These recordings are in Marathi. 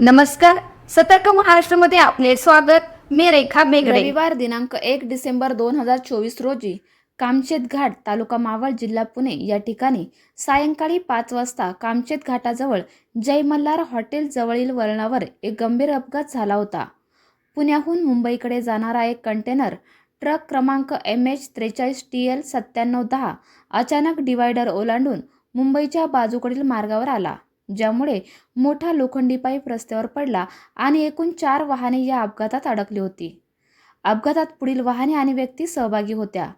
नमस्कार. सतर्क महाराष्ट्रामध्ये आपले स्वागत. मी रेखा बेगडे. रविवार दिनांक एक डिसेंबर दोन हजार चोवीस रोजी कामचेत घाट तालुका मावळ जिल्हा पुणे या ठिकाणी सायंकाळी पाच वाजता कामचेत घाटाजवळ जय मल्हार हॉटेल जवळील वळणावर एक गंभीर अपघात झाला होता. पुण्याहून मुंबईकडे जाणारा एक कंटेनर ट्रक क्रमांक एम एच त्रेचाळीस टी एल सत्त्याण्णव दहा अचानक डिवायडर ओलांडून मुंबईच्या बाजूकडील मार्गावर आला. ज्यामुळे मोठा लोखंडी पाईप रस्त्यावर पडला आणि एकूण चार वाहने या अपघातात अडकली होती. अपघातात पुढील वाहने आणि व्यक्ती सहभागी होत्या.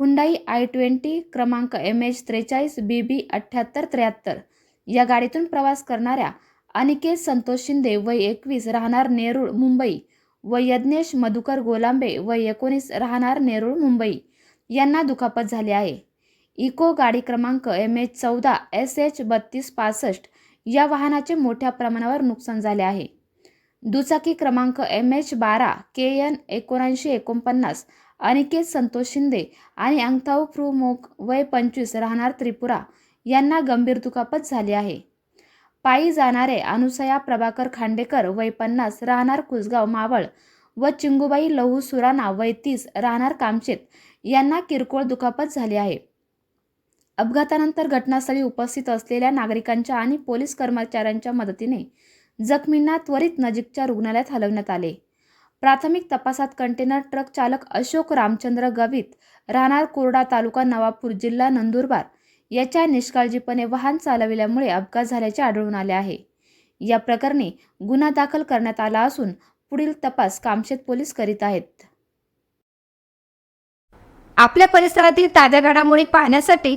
हुंडाई आय ट्वेंटी क्रमांक एम एच त्रेचाळीस बी बी अठ्ठ्याहत्तर त्र्याहत्तर. या गाडीतून प्रवास करणाऱ्या अनिकेत संतोष शिंदे वय एकवीस राहणार नेरूळ मुंबई. व यज्ञेश मधुकर गोलांबे व एकोणीस राहणार नेरूळ मुंबई. यांना दुखापत झाली आहे. इको गाडी क्रमांक एम एच चौदा एस एच बत्तीस पासष्ट या वाहनाचे मोठ्या प्रमाणावर नुकसान झाले आहे. दुचाकी क्रमांक एम एच बारा के एन एकोणऐंशी एकोणपन्नास अनिकेत संतोष शिंदे आणि अंगथाऊ फ्रुमोक वय पंचवीस राहणार त्रिपुरा यांना गंभीर दुखापत झाली आहे. पायी जाणारे अनुसया प्रभाकर खांडेकर वय पन्नास राहणार कुसगाव मावळ व चिंगुबाई लहू सुराणा वय तीस राहणार कामचेत यांना किरकोळ दुखापत झाली आहे. अपघातानंतर घटनास्थळी उपस्थित असलेल्या नागरिकांच्या आणि पोलीस कर्मचाऱ्यांच्या मदतीने जखमींना त्वरित नजीकच्या रुग्णालयात हलवण्यात आले. प्राथमिक तपासात कंटेनर ट्रक चालक अशोक रामचंद्र गवित राहणार कोरडा तालुका नवापूर जिल्हा नंदुरबार याच्या निष्काळजीपणे वाहन चालविल्यामुळे अपघात झाल्याचे आढळून आले आहे. या प्रकरणी गुन्हा दाखल करण्यात आला असून पुढील तपास कामशेत पोलीस करीत आहेत. आपल्या परिसरातील ताज्या घडामोडी पाहण्यासाठी